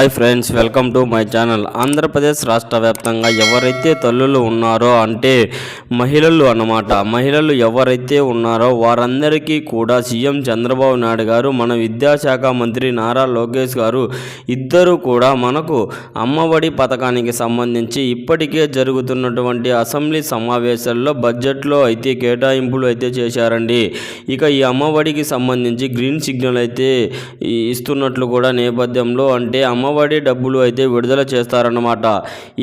Hi friends welcome to my channel. Andhra Pradesh రాష్ట్ర వ్యాప్తంగా ఎవరైతే తల్లులు ఉన్నారో అంటే మహిళలు అన్నమాట. మహిళలు ఎవరైతే ఉన్నారో వారందరికీ కూడా సీఎం చంద్రబాబు నాయుడు గారు మన విద్యాశాఖ మంత్రి నారా లోకేష్ గారు ఇద్దరు కూడా మనకు అమ్మఒడి పథకానికి సంబంధించి ఇప్పటికే జరుగుతున్నటువంటి అసెంబ్లీ సమావేశాల్లో బడ్జెట్లో అయితే కేటాయింపులు అయితే చేశారండి. ఇక ఈ అమ్మఒడికి సంబంధించి గ్రీన్ సిగ్నల్ అయితే ఇస్తున్నట్లు కూడా నేపథ్యంలో అంటే అమ్మఒడి డబ్బులు అయితే విడుదల చేస్తారన్నమాట.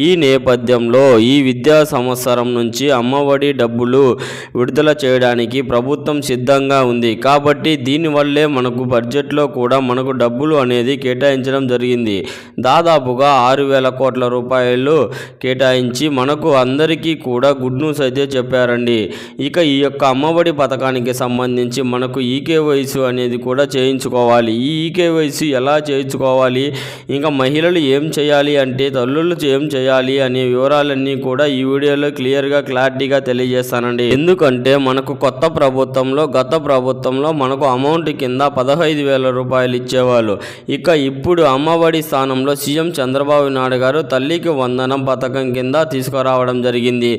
ఈ నేపథ్యంలో ఈ విద్యా సంవత్సరం నుంచి అమ్మఒడి డబ్బులు విడుదల చేయడానికి ప్రభుత్వం సిద్ధంగా ఉంది. కాబట్టి దీనివల్లే మనకు బడ్జెట్లో కూడా మనకు డబ్బులు అనేది కేటాయించడం జరిగింది. దాదాపుగా ఆరు వేల కోట్ల రూపాయలు కేటాయించి మనకు అందరికీ కూడా గుడ్ న్యూస్ అయితే చెప్పారండి. ఇక ఈ యొక్క అమ్మఒడి పథకానికి సంబంధించి మనకు ఈకేవైసీ అనేది కూడా చేయించుకోవాలి. ఈ ఈకేవైసీ ఎలా చేయించుకోవాలి? ఇంకా మహిళలు ఏం చేయాలి అంటే తల్లులు ఏం చేయాలి అనే వివరాలన్నీ కూడా ఈ వీడియోలో క్లియర్గా క్లారిటీగా తెలియజేస్తానండి. ఎందుకంటే మనకు కొత్త ప్రభుత్వంలో గత ప్రభుత్వంలో మనకు అమౌంట్ కింద పదహైదు వేల రూపాయలు ఇచ్చేవాళ్ళు. ఇక ఇప్పుడు అమ్మఒడి స్థానంలో సీఎం చంద్రబాబు నాయుడు గారు తల్లికి వందనం పథకం కింద తీసుకురావడం జరిగింది.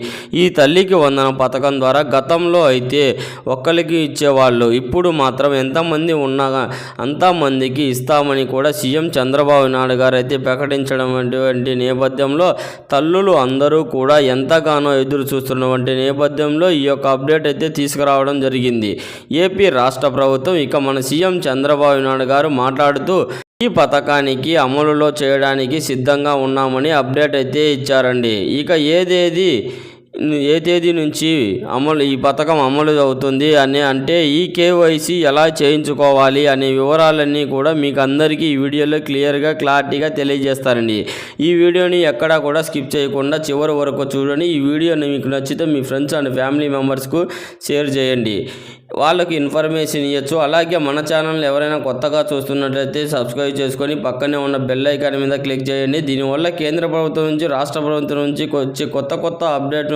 ఈ తల్లికి వందనం పథకం ద్వారా గతంలో అయితే ఒక్కరికి ఇచ్చేవాళ్ళు. ఇప్పుడు మాత్రం ఎంతమంది ఉన్నా అంతమందికి ఇస్తామని కూడా సీఎం చంద్రబాబు నాయుడు గారు అయితే ప్రకటించడం నేపథ్యంలో తల్లులు అందరూ కూడా ఎంతగానో ఎదురు చూస్తున్నటువంటి నేపథ్యంలో ఈ యొక్క అప్డేట్ అయితే తీసుకురావడం జరిగింది. ఏపీ రాష్ట్ర ప్రభుత్వం ఇక మన సీఎం చంద్రబాబు నాయుడు గారు మాట్లాడుతూ ఈ పథకానికి అమలులో చేయడానికి సిద్ధంగా ఉన్నామని అప్డేట్ అయితే ఇచ్చారండి. ఇక ఏదేది ఏ తేదీ నుంచి అమలు ఈ పథకం అమలు అవుతుంది అని అంటే ఈ కేవైసీ ఎలా చేయించుకోవాలి అనే వివరాలన్నీ కూడా మీకు అందరికీ ఈ వీడియోలో క్లియర్గా క్లారిటీగా తెలియజేస్తారండి ఈ వీడియోని ఎక్కడా కూడా స్కిప్ చేయకుండా చివరి వరకు చూడండి. ఈ వీడియోని మీకు నచ్చితే మీ ఫ్రెండ్స్ అండ్ ఫ్యామిలీ మెంబర్స్కు షేర్ చేయండి. వాళ్ళకి ఇన్ఫర్మేషన్ ఇవ్వచ్చు అలాగే మన ఛానల్ ఎవరైనా కొత్తగా చూస్తున్నట్లయితే సబ్స్క్రైబ్ చేసుకొని పక్కనే ఉన్న బెల్ ఐకాన్ మీద క్లిక్ చేయండి. దీనివల్ల కేంద్ర ప్రభుత్వం నుంచి రాష్ట్ర ప్రభుత్వం నుంచి వచ్చే కొత్త కొత్త అప్డేట్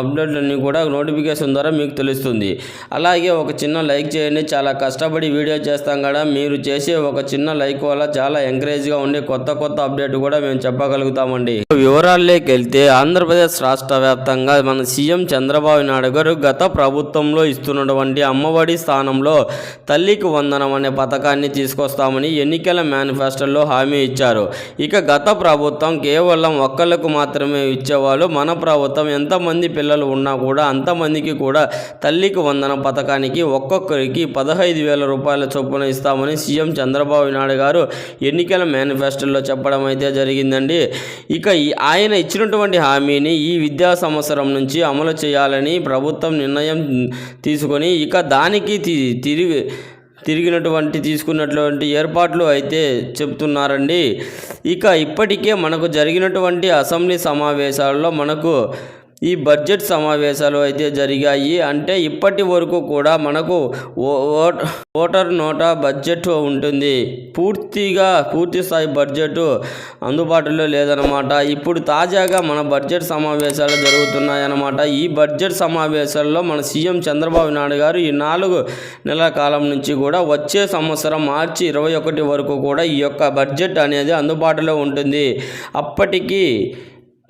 అప్డేట్లన్నీ కూడా నోటిఫికేషన్ ద్వారా మీకు తెలుస్తుంది. అలాగే ఒక చిన్న లైక్ చేయండి. చాలా కష్టపడి వీడియో చేస్తాం కదా. మీరు చేసే ఒక చిన్న లైక్ వల్ల చాలా ఎంకరేజ్గా ఉండే కొత్త కొత్త అప్డేట్ కూడా మేము చెప్పగలుగుతామండి. వివరాల్లోకి వెళ్తే ఆంధ్రప్రదేశ్ రాష్ట్ర వ్యాప్తంగా మన సీఎం చంద్రబాబు నాయుడు గారు గత ప్రభుత్వంలో ఇస్తున్నటువంటి అమ్మఒడి స్థానంలో తల్లికి వందనం అనే పథకాన్ని తీసుకొస్తామని ఎన్నికల మేనిఫెస్టోలో హామీ ఇచ్చారు. ఇక గత ప్రభుత్వం కేవలం ఒక్కళ్ళకు మాత్రమే ఇచ్చేవాళ్ళు. మన ప్రభుత్వం ఎంతమంది పిల్లలు ఉన్నా కూడా అంతమందికి కూడా తల్లికి వందన పథకానికి ఒక్కొక్కరికి పదహైదు వేల రూపాయల చొప్పున ఇస్తామని సీఎం చంద్రబాబు నాయుడు గారు ఎన్నికల మేనిఫెస్టోలో చెప్పడం అయితే జరిగిందండి. ఇక ఈ- ఆయన ఇచ్చినటువంటి హామీని ఈ విద్యా సంవత్సరం నుంచి అమలు చేయాలని ప్రభుత్వం నిర్ణయం తీసుకొని ఇక దానికి తి- తిరిగి తిరిగినటువంటి తీసుకున్నటువంటి ఏర్పాట్లు అయితే చెప్తున్నారండి. ఇక ఇప్పటికే మనకు జరిగినటువంటి అసెంబ్లీ సమావేశాల్లో మనకు ఈ బడ్జెట్ సమావేశాలు అయితే జరిగాయి. అంటే ఇప్పటి వరకు కూడా మనకు ఓ- ఓటర్ నోటా బడ్జెట్ ఉంటుంది. పూర్తిగా పూర్తి స్థాయి బడ్జెట్ అందుబాటులో లేదనమాట ఇప్పుడు తాజాగా మన బడ్జెట్ సమావేశాలు జరుగుతున్నాయన్నమాట. ఈ బడ్జెట్ సమావేశాల్లో మన సీఎం చంద్రబాబు నాయుడు గారు ఈ నాలుగు నెలల కాలం నుంచి కూడా వచ్చే సంవత్సరం మార్చి ఇరవై ఒకటి వరకు కూడా ఈ యొక్క బడ్జెట్ అనేది అందుబాటులో ఉంటుంది. అప్పటికి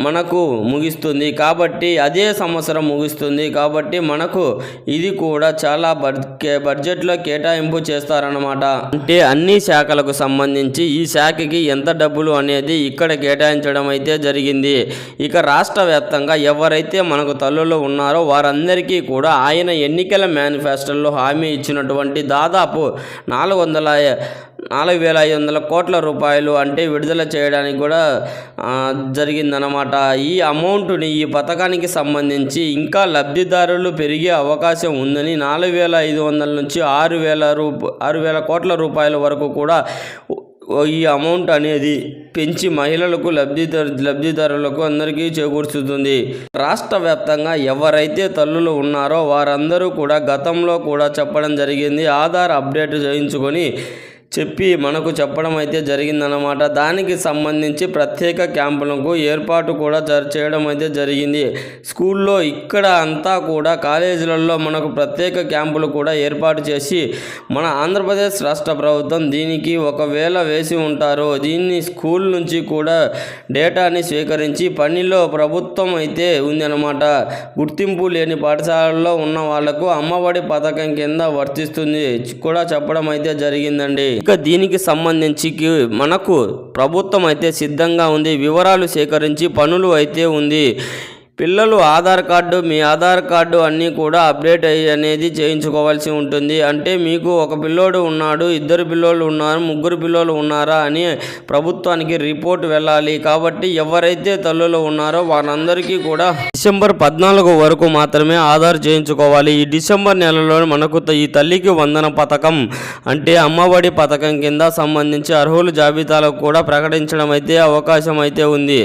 మనకు ముగిస్తుంది. కాబట్టి అదే సంవత్సరం ముగుస్తుంది. కాబట్టి మనకు ఇది కూడా చాలా బడ్ కే- బడ్జెట్లో కేటాయింపు చేస్తారన్నమాట. అంటే అన్ని శాఖలకు సంబంధించి ఈ శాఖకి ఎంత డబ్బులు అనేది ఇక్కడ కేటాయించడం అయితే జరిగింది. ఇక రాష్ట్ర వ్యాప్తంగా ఎవరైతే మనకు తల్లులు ఉన్నారో వారందరికీ కూడా ఆయన ఎన్నికల మేనిఫెస్టోలో హామీ ఇచ్చినటువంటి దాదాపు నాలుగు వందల నాలుగు వేల ఐదు వందల కోట్ల రూపాయలు అంటే విడుదల చేయడానికి కూడా జరిగిందనమాట ఈ అమౌంట్ని ఈ పథకానికి సంబంధించి ఇంకా లబ్ధిదారులు పెరిగే అవకాశం ఉందని నాలుగు వేల ఐదు వందల నుంచి ఆరు వేల రూప ఆరు వేల కోట్ల రూపాయల వరకు కూడా ఈ అమౌంట్ అనేది పెంచి మహిళలకు లబ్ధిదారు లబ్ధిదారులకు అందరికీ చేకూర్చుతుంది. రాష్ట్ర వ్యాప్తంగా ఎవరైతే తల్లులు ఉన్నారో వారందరూ కూడా గతంలో కూడా చెప్పడం జరిగింది. ఆధార్ అప్డేట్ చేయించుకొని చెప్పి మనకు చెప్పడం అయితే జరిగిందనమాట దానికి సంబంధించి ప్రత్యేక క్యాంపులకు ఏర్పాటు కూడా జ చేయడం అయితే జరిగింది. స్కూల్లో ఇక్కడ అంతా కూడా కాలేజీలలో మనకు ప్రత్యేక క్యాంపులు కూడా ఏర్పాటు చేసి మన ఆంధ్రప్రదేశ్ రాష్ట్ర ప్రభుత్వం దీనికి ఒకవేళ వేసి ఉంటారో దీన్ని స్కూల్ నుంచి కూడా డేటాని స్వీకరించి పనిలో ప్రభుత్వం అయితే ఉందన్నమాట. గుర్తింపు లేని పాఠశాలల్లో ఉన్న వాళ్ళకు అమ్మఒడి పథకం కింద వర్తిస్తుంది. కూడా చెప్పడం అయితే జరిగిందండి. ఇంకా దీనికి సంబంధించి మనకు ప్రభుత్వం అయితే సిద్ధంగా ఉంది. వివరాలు సేకరించి పనులు అయితే ఉంది. పిల్లలు ఆధార్ కార్డు మీ ఆధార్ కార్డు అన్నీ కూడా అప్డేట్ అయ్యి అనేది చేయించుకోవాల్సి ఉంటుంది. అంటే మీకు ఒక పిల్లోడు ఉన్నాడు ఇద్దరు పిల్లోళ్ళు ఉన్నారు ముగ్గురు పిల్లోళ్ళు ఉన్నారా అని ప్రభుత్వానికి రిపోర్ట్ వెళ్ళాలి. కాబట్టి ఎవరైతే తల్లులు ఉన్నారో వారందరికీ కూడా డిసెంబర్ పద్నాలుగు వరకు మాత్రమే ఆధార్ చేయించుకోవాలి. ఈ డిసెంబర్ నెలలో మనకు ఈ తల్లికి వందన పథకం అంటే అమ్మఒడి పథకం కింద సంబంధించి అర్హుల జాబితాలకు కూడా ప్రకటించడం అయితే అవకాశం అయితే ఉంది.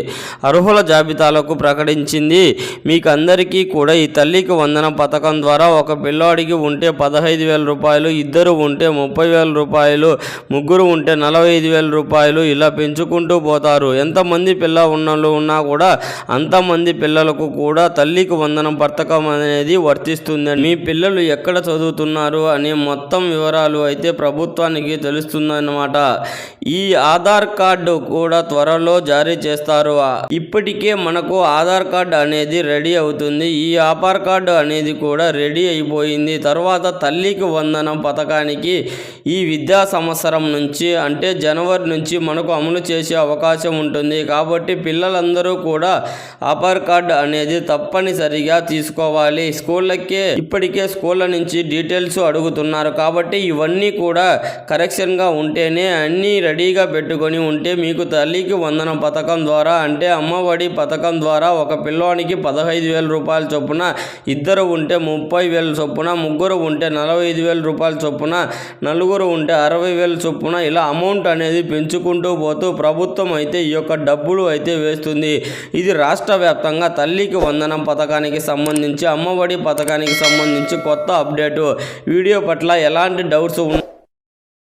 అర్హుల జాబితాలకు ప్రకటించింది మీకు అందరికీ కూడా ఈ తల్లికి వందన పథకం ద్వారా ఒక పిల్లాడికి ఉంటే పదహైదు వేల రూపాయలు ఇద్దరు ఉంటే ముప్పై వేల రూపాయలు ముగ్గురు ఉంటే నలభై ఐదు వేల రూపాయలు ఇలా పెంచుకుంటూ పోతారు. ఎంతమంది పిల్ల ఉన్నలు ఉన్నా కూడా అంతమంది పిల్లలకు కూడా తల్లికి వందనం పథకం అనేది వర్తిస్తుంది మీ పిల్లలు ఎక్కడ చదువుతున్నారు అనే మొత్తం వివరాలు అయితే ప్రభుత్వానికి తెలుస్తుందన్నమాట. ఈ ఆధార్ కార్డు కూడా త్వరలో జారీ చేస్తారు. ఇప్పటికే మనకు ఆధార్ కార్డు అనేది రెడీ అవుతుంది. ఈ ఆధార్ కార్డు అనేది కూడా రెడీ అయిపోయింది. తర్వాత తల్లికి వందనం పథకానికి ఈ విద్యా సంవత్సరం నుంచి అంటే జనవరి నుంచి మనకు అమలు చేసే అవకాశం ఉంటుంది. కాబట్టి పిల్లలందరూ కూడా ఆధార్ కార్డు అనేది తప్పనిసరిగా తీసుకోవాలి. స్కూళ్ళకే ఇప్పటికే స్కూళ్ళ నుంచి డీటెయిల్స్ అడుగుతున్నారు. కాబట్టి ఇవన్నీ కూడా కరెక్షన్గా ఉంటేనే అన్నీ రెడీగా పెట్టుకొని ఉంటే మీకు తల్లికి వందనం పథకం ద్వారా అంటే అమ్మఒడి పథకం ద్వారా ఒక పిల్లోనికి పదహైదు వేల రూపాయల చొప్పున ఇద్దరు ఉంటే ముప్పై వేల చొప్పున ముగ్గురు ఉంటే నలభై ఐదు వేల రూపాయల చొప్పున నలుగురు ఉంటే అరవై వేల చొప్పున ఇలా అమౌంట్ అనేది పెంచుకుంటూ పోతూ ప్రభుత్వం అయితే ఈ యొక్క డబ్బులు అయితే వేస్తుంది. ఇది రాష్ట్ర వ్యాప్తంగా తల్లికి వందనం పథకానికి సంబంధించి అమ్మఒడి పథకానికి సంబంధించి కొత్త అప్డేటు. వీడియో పట్ల ఎలాంటి డౌట్స్